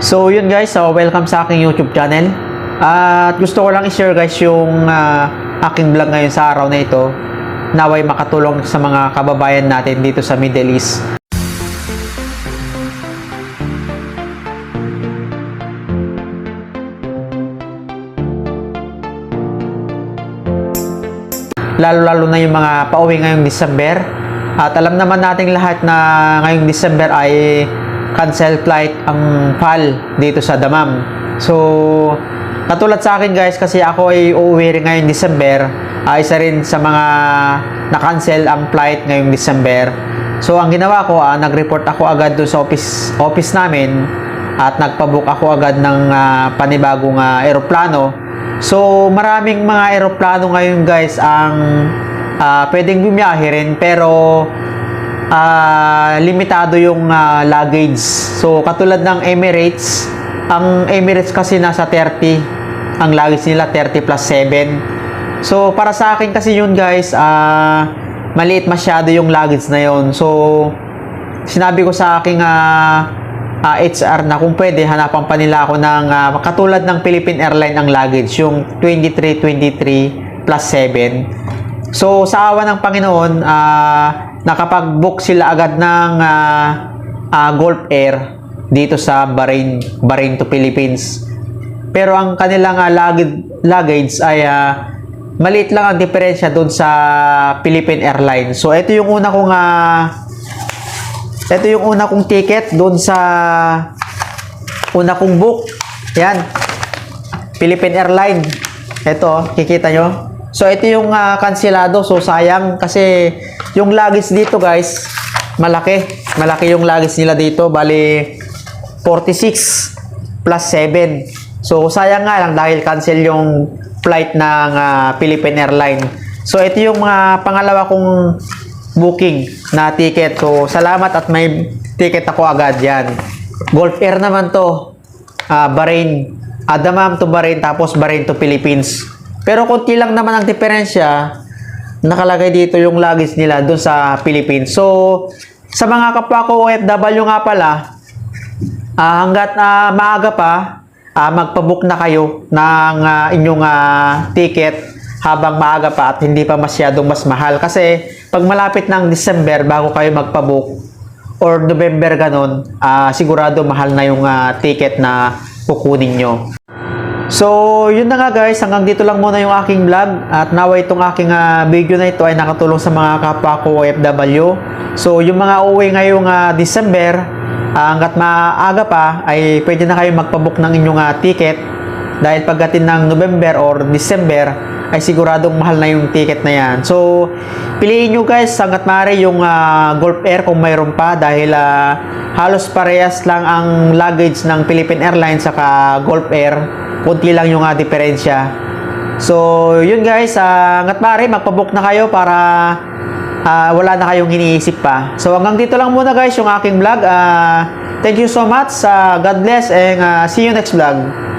So yun guys, so welcome sa aking YouTube channel. At gusto ko lang i-share guys yung ah, aking vlog ngayon sa araw na ito. Naway makatulong sa mga kababayan natin dito sa Middle East. Lalo-lalo na yung mga pauwi ngayong December. At alam naman nating lahat na ngayong December ay cancel flight ang PAL dito sa Damam. So, katulad sa akin guys, kasi ako ay uuwi rin ngayong December, ay isa rin sa mga na-cancel ang flight ngayong December. So, ang ginawa ko, ah, nag-report ako agad doon sa office, office namin at nagpabook ako agad ng ah, panibagong ah, eroplano. So, maraming mga eroplano ngayon guys ang ah, pwedeng bumiyahe rin pero ah, limitado yung ah, luggage. So, katulad ng Emirates, ang Emirates kasi nasa 30, ang luggage nila 30 plus 7. So, para sa akin kasi yun guys, ah, maliit masyado yung luggage na yun. So, sinabi ko sa aking ah, ah, HR na kung pwede, hanapan pa nila ako ng ah, katulad ng Philippine Airline ang luggage, yung 2323 plus 7. So, sa awa ng Panginoon, ah, nakapag-book sila agad ng ah, ah, Gulf Air dito sa Bahrain, Bahrain to Philippines. Pero ang kanilang ah, luggage, luggage ay ah, maliit lang ang diferensya doon sa Philippine Airlines. So, ito yung una kong ah, ito yung una kong ticket doon sa una kong book. Yan. Philippine Airline. Ito, kikita nyo. So, ito yung ah, kansilado. So, sayang kasi yung luggage dito guys, malaki. Malaki yung luggage nila dito. Bali, 46 plus 7. So, sayang nga lang dahil cancel yung flight ng ah, Philippine Airline. So, ito yung mga pangalawa kong booking na ticket. So, salamat at may ticket ako agad yan. Gulf Air naman to. Ah, Bahrain. Adamam to Bahrain tapos Bahrain to Philippines. Pero konti lang naman ang diferensya. Nakalagay dito yung luggage nila doon sa Philippines. So, sa mga kapwa ko OFW nga pala, Ah, hanggat ah, maaga pa, ah, magpabook na kayo ng ah, inyong ah, ticket habang maaga pa at hindi pa masyadong mas mahal. Kasi pag malapit ng December bago kayo magpabook or November ganon, ah, sigurado mahal na yung ah, ticket na kukunin nyo. So, yun na nga guys, hanggang dito lang muna yung aking vlog at nawa itong aking ah, video na ito ay nakatulong sa mga kapwa ko OFW. So, yung mga uwi ngayong ah, December, ah, hanggat maaga pa ay pwede na kayo magpabook ng inyong ah, ticket dahil pagdating ng November or December ay siguradong mahal na yung ticket na yan. So, piliin nyo guys hanggat maaari yung ah, Gulf Air kung mayroon pa dahil ah, halos parehas lang ang luggage ng Philippine Airlines saka Gulf Air. Kunti lang yung ah, diferensya. So, yun guys, ah, hanggat maaari magpabook na kayo para ah, wala na kayong iniisip pa. So, hanggang dito lang muna guys yung aking vlog. Ah, thank you so much. Ah, God bless and ah, see you next vlog.